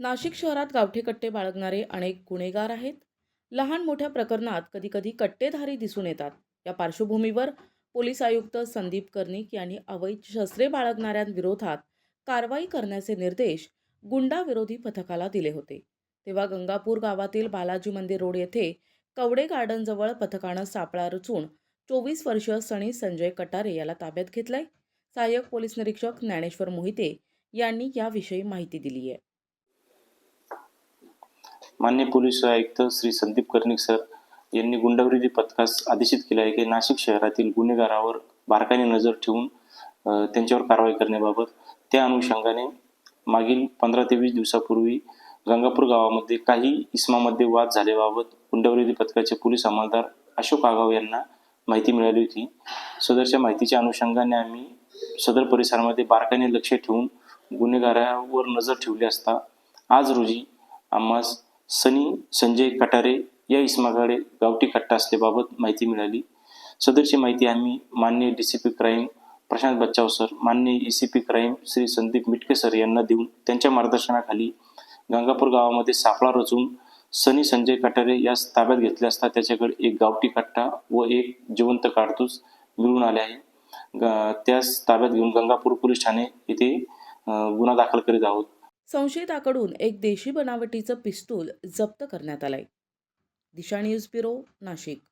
नाशिक शहरात गावठे कट्टे बाळगणारे अनेक गुन्हेगार आहेत. लहान मोठ्या प्रकरणात कधीकधी कट्टेधारी दिसून येतात. या पार्श्वभूमीवर पोलीस आयुक्त संदीप कर्णिक यांनी अवैध शस्त्रे बाळगणाऱ्यांविरोधात कारवाई करण्याचे निर्देश गुंडाविरोधी पथकाला दिले होते. तेव्हा गंगापूर गावातील बालाजी मंदिर रोड येथे कवडे गार्डनजवळ पथकानं सापळा रचून चोवीस वर्षीय सनी संजय कटारे याला ताब्यात घेतलाय. सहाय्यक पोलीस निरीक्षक ज्ञानेश्वर मोहिते यांनी याविषयी माहिती दिली आहे मान्य पोलीस आयुक्त श्री संदीप कर्णिक सर यांनी गुंडाविरोधी पथकास आदेशित केले आहे की नाशिक शहरातील गुन्हेगारावर बारकाईने नजर ठेवून त्यांच्यावर कारवाई करण्याबाबत त्या अनुषंगाने मागील पंधरा ते वीस दिवसापूर्वी गंगापूर गावामध्ये काही इसमामध्ये वाद झाल्याबाबत गुंडाविरोधी पथकाचे पोलीस अंमलदार अशोक आगाव यांना माहिती मिळाली होती. सदरच्या माहितीच्या अनुषंगाने आम्ही सदर परिसरामध्ये बारकाईने लक्ष ठेवून गुन्हेगारावर नजर ठेवली असता आज रोजी आम्हास सनी संजय कटारे या इसमाकडे गावठी कट्टा असल्याबाबत माहिती मिळाली. सदरची माहिती आम्ही मान्य D C P crime Prashant Bachchav sir मान्य E C P crime Shri Sandeep Mitke sir यांना देऊन त्यांच्या मार्गदर्शनाखाली गंगापूर गावामध्ये सापळा रचून सनी संजय कटारे यास ताब्यात घेतले असता त्याच्याकडे एक गावठी कट्टा व एक जिवंत काडतूस मिळून आले आहे. ग त्यास ताब्यात घेऊन गंगापूर पोलीस ठाणे येथे गुन्हा दाखल करीत आहोत. संशयिताकडून एक देशी बनावटीचं पिस्तूल जप्त करण्यात आलंय. Disha news bureau Nashik.